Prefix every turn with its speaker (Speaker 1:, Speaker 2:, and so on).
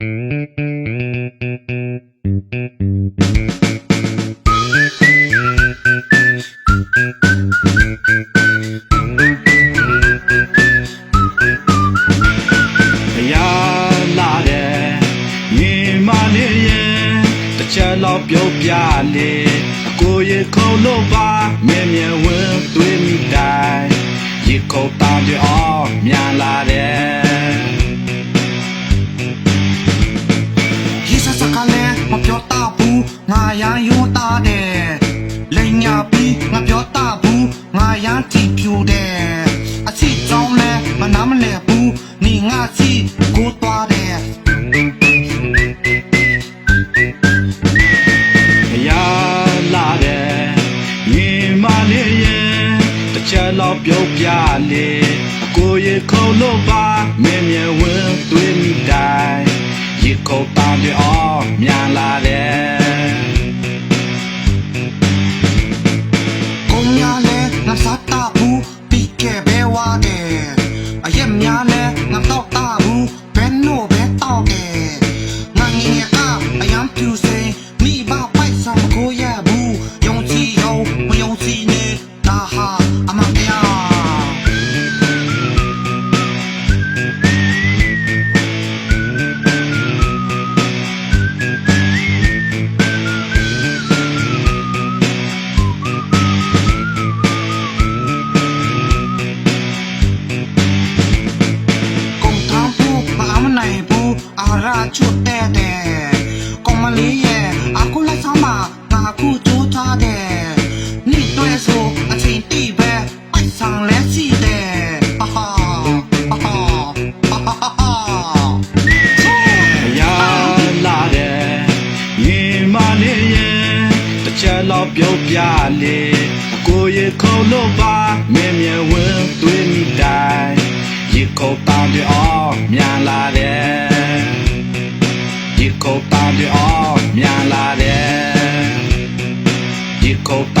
Speaker 1: ဘုရားလာတယ်ညီမလေးရဲ့တစ်ချက်တော့ပြုတ်ပြလေအကိုရေခုံလို့ပါမြ လ
Speaker 2: ည်းမပြောတတ်ဘူးငါရန်ယွန်းတာတယ်လိန်ညာပြီးငါပြောတတ်ဘူးငါရန်တီပြူတယ်အချစ်ကြောင်းလဲမနာမလဲဘူးနေငါစီကိုသွားတယ်
Speaker 1: ဘုရားလာတယ်ညီမလေးရဲ့တစ်ချက်တော့ပြုတ်ပြလေအကိုရေခုံလို့ပါမြင်မြင်ဝင်သွေးမိတိုင်းရေခုံတောင်း တယ်
Speaker 2: အရက်များလဲငါတော့တာဘူးဘဲနို့ဘဲတော့တယ် ချွတ်တဲ့တဲ့ကောင်မလေးရဲ့အခုလိုက်ဆောင်မှာငါအခုကြိုးထားတဲ့နေ့တွဲဆိုအချိန်တိပဲပိုက်ဆောင်လဲရှိတဲ့ဟာဟာဟာဟာဟာဟာဟာ
Speaker 1: ဘုရားလာတယ်ညီမလေးရဲ့တစ်ချက်တော့ပြုတ်ပြလေအကိုရေခုံလို့ပါမြင်မြင်ဝင်သွေးမိတိုင်းရေခုံတောင်းကြအောင်မြန်လာတယ်ရေခုံ တောင်းကြအောင်မြန်လာတယ်ရေခုံတော